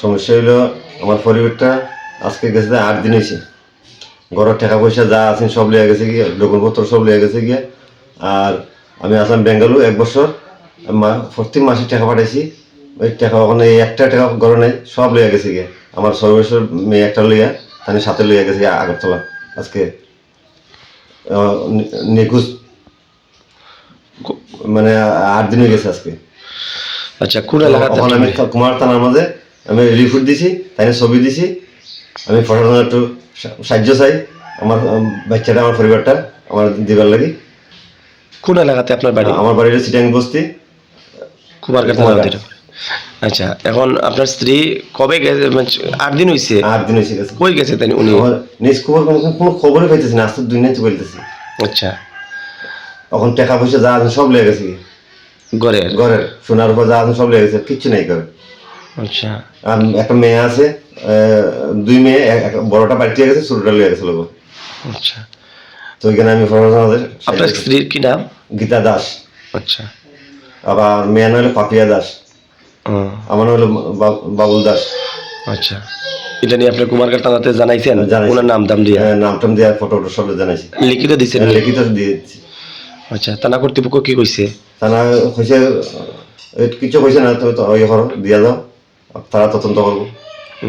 সমস্যা হইল আমার পরিবারটা আজকে গেছে আট দিন হয়েছে ঘরের টাকা পয়সা যা আছে সব লিয়ে গেছে গিয়ে, ডকুমেন্টপত্র সব লিয়ে গেছে গিয়ে। আর আমি আসলাম বেঙ্গালুরু এক বছর প্রতি মাসে টাকা পাঠাইছি। ওই টাকা ওখানে একটা টাকা ঘরে নেই, সব লিয়ে গেছে গিয়ে। আমার ছয় বছর মেয়ে একটা লইয়া তাহলে সাথে লইয়া গেছে আগরতলা আজকে। নিখোঁজ। মানে আট দিন হয়ে গেছে আজকে। আচ্ছা কোন এলাকাতে তখন আমি কুমার থানার মাঝে আমি রিপোর্ট দিছি তাই ছবি দিছি। আমি প্রশাসনের একটু সাহায্য চাই। আমার বাচ্চাটা আমার পরিবারটা আমার দিবার লাগি। কোন এলাকাতে আপনার বাড়ি? আমার বাড়ির চিটাং বস্তি। কুমারঘাট আচ্ছা এখন আপনার স্ত্রী কবে গেছে মানে আট দিন হয়েছে আট দিন হয়েছে গেছে। কই গেছে তাই উনি? নিজ খবর কোনো খবরই পাইতেছি না আজকে দুই নিয়ে বলতেছি। আচ্ছা। এখন টাকা পয়সা যা আছে সব লেগে গেছে। ঘরে ঘরের। সোনার উপর যা আছে সব লেগে গেছে কিচ্ছু নেই করে আচ্ছা। আর একটা মেয়ে আছে দুই মেয়ে বড়টা বাড়িতে গেছে ছোটটা লেগে গেছে লোক। আচ্ছা। তো ওইখানে আমি আপনার স্ত্রীর কি নাম? গীতা দাস। আচ্ছা। আবার মেয়ে নাম হলো পাপিয়া দাস। আমার নাম হলো বাবুল দাস। আচ্ছা। এটা নিয়ে আপনি কুমারঘাট থানাতে জানাইছেন? জানাইছি। ওনার নাম দাম দিয়ে? হ্যাঁ, নামটাম দেওয়ার ফটো ফটো সব জানাইছি। লিখিত দিছেন লিখিত দিয়েছি। আচ্ছা থানা কর্তৃপক্ষ কি কইছে? তারা হয়েছে কিছু হয়েছে না তুমি তো ইয়ে করো দিয়া দাও তারা তদন্ত করব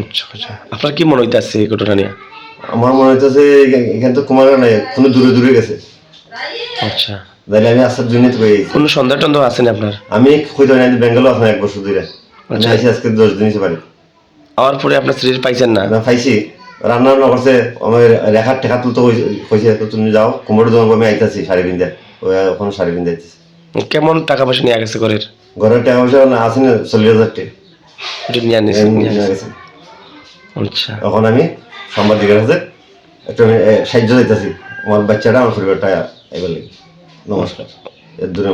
আচ্ছা আচ্ছা। আপনার কি মনে হইতাছে এই ঘটনা নিয়ে? আমার মনে হইতেছে এখানে তো কুমার নাই কোনো দূরে দূরে গেছে। আচ্ছা। তাহলে আমি আসার জন্য তো পেয়ে কোনো সন্দেহ টন্দেহ আছে না আপনার আমি হইতে না বেঙ্গল আসলাম এক বছর ধরে আচ্ছা। আজকে দশ দিন বাড়ি আওয়ার পরে আপনার স্ত্রীর পাইছেন না? না পাইছি। রান্না বান্না করছে আমার রেখার টেকা তুলতে হয়েছে তো তুমি যাও কুমোর দোকান আমি আইতাছি শাড়ি ওই ওখানে শাড়ি পিন্ধে আইতেছি। কেমন টাকা পয়সা নিয়ে গেছে ঘরের? ঘরের টাকা পয়সা না আছে না চল্লিশ হাজার টাকা। নিয়ে গেছে। আচ্ছা। এখন আমি সাংবাদিকের কাছে একটু আমি, সাহায্য দিতেছি আমার বাচ্চাটা আমার পরিবারটা এবার নমস্কার। এর দূরে